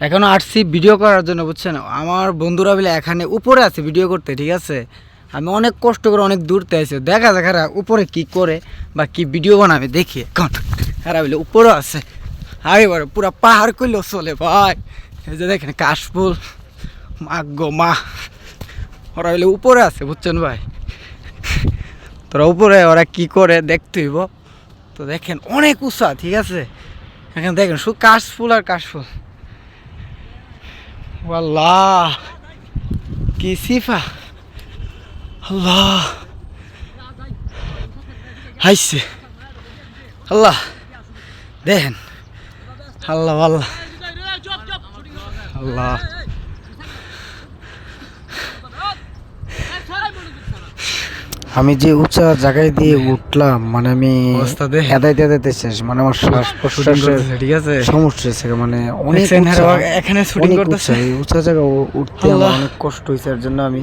এখনও আসছি ভিডিও করার জন্য, বুঝছেন? আমার বন্ধুরা বলে এখানে উপরে আছে ভিডিও করতে, ঠিক আছে? আমি অনেক কষ্ট করে অনেক দূরতে আছি দেখা যাক এরা উপরে কি করে বা কি ভিডিও বানাবে, দেখি এখন। এরা বলে উপরেও আছে। আর এবারে পুরো পাহাড় করলেও চলে ভাই। এই যে দেখেন, কাশফুল মা গো মা। ওরা বলে উপরে আছে, বুঝছেন ভাই? তোরা উপরে, ওরা কি করে দেখতে হইব? তো দেখেন, অনেক উঁচা, ঠিক আছে? এখানে দেখেন, শুধু কাশফুল আর কাশফুল। আল্লাহ কি সিফা? আল্লাহ। হাইছে। আল্লাহ দেখেন। আল্লাহ আল্লাহ। আল্লাহ। আমি যে উঁচা জায়গায় দিয়ে উঠলাম মানে আমি। এদাইতে এদাইতে শেষ মানে আমার শ্বাস প্রশ্বাসের ঠিক আছে? সমস্যা হয়েছে মানে অনেক হেরা এখানে শুটিং করতেছে। উঁচা, জায়গা উঠতে আমার অনেক কষ্ট হয়েছে এর জন্য আমি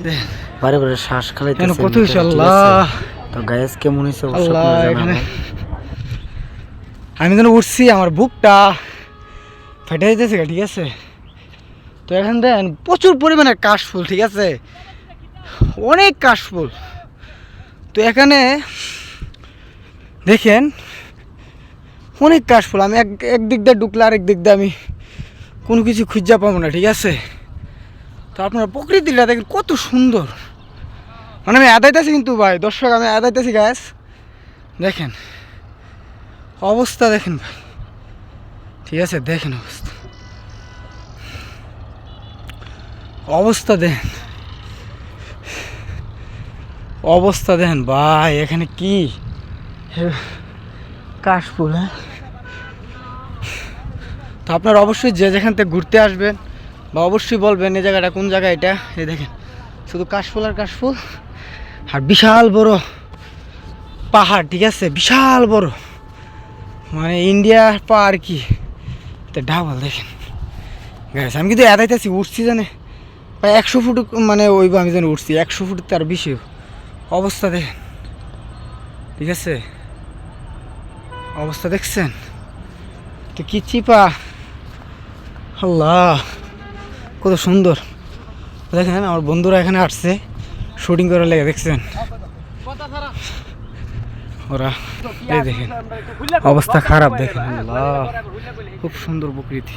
বারে বারে শ্বাস খালাইতেছি এখানে কত আল্লাহ? তো গায়েস কেমন হয়েছে আমি যেন উঠছি আমার বুকটা ফেটে যেতেছে ঠিক আছে? তো এখান দেন প্রচুর পরিমাণে কাশফুল ঠিক আছে? অনেক কাশফুল। তো এখানে দেখেন অনেক কাশফুল। আমি এক একদিক দিয়ে ঢুকলে আরেক দিক দিয়ে আমি কোনো কিছু খুঁজা পাবো না, ঠিক আছে? তো আপনার প্রকৃতিটা দেখেন কত সুন্দর। মানে আমি আদাইতেছি কিন্তু ভাই, দর্শক, আমি আদাইতেছি গাছ দেখেন, অবস্থা দেখেন ভাই। ঠিক আছে, দেখেন অবস্থা। অবস্থা দেখেন। অবস্থা দেখেন ভাই এখানে কি? কাশফুল হ্যাঁ? তো আপনারা অবশ্যই যে যেখান থেকে ঘুরতে আসবেন বা অবশ্যই বলবেন এই জায়গাটা কোন জায়গা এটা? এই দেখেন শুধু কাশফুল আর কাশফুল আর বিশাল বড় পাহাড় ঠিক আছে? বিশাল বড়। মানে ইন্ডিয়া পা আর কি? তো ডাবল দেখেন। গাছ আমি কিন্তু এদাইতেছি উঠছি জানে। প্রায় একশো ফুট মানে ওই আমি যেন উঠছি একশো ফুট তার বেশি। অবস্থা দেখেন ঠিক আছে? অবস্থা দেখছেন? তো কি চিপা? আল্লাহ, কত সুন্দর। দেখেন, আমার বন্ধুরা এখানে আসছে শুটিং করার লেগে, দেখছেন? ওরা, এই দেখেন, অবস্থা খারাপ, দেখেন, আল্লাহ, খুব সুন্দর প্রকৃতি।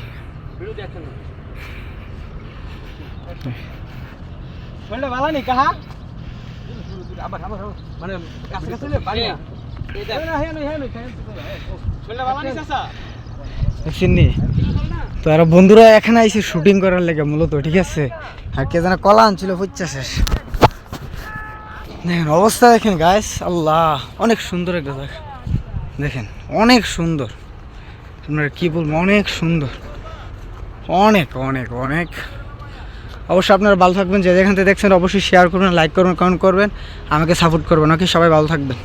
দেখছেন নি? তো আর বন্ধুরা এখানে আইসে শুটিং করার লেগে মূলত ঠিক আছে? আর কে যেন কলা আনছিল ফুচ্চা শেষ। দেখেন অবস্থা দেখেন গাইস আল্লাহ অনেক সুন্দর একটা জায়গা। দেখেন অনেক সুন্দর। আপনারা কি বলব অনেক সুন্দর। অনেক অনেক অনেক। অবশ্যই আপনারা ভালো থাকবেন, যে যেখান থেকে দেখছেন অবশ্যই শেয়ার করবেন লাইক করবেন কমেন্ট করবেন। আমাকে সাপোর্ট করবেন ওকে সবাই ভালো থাকবেন।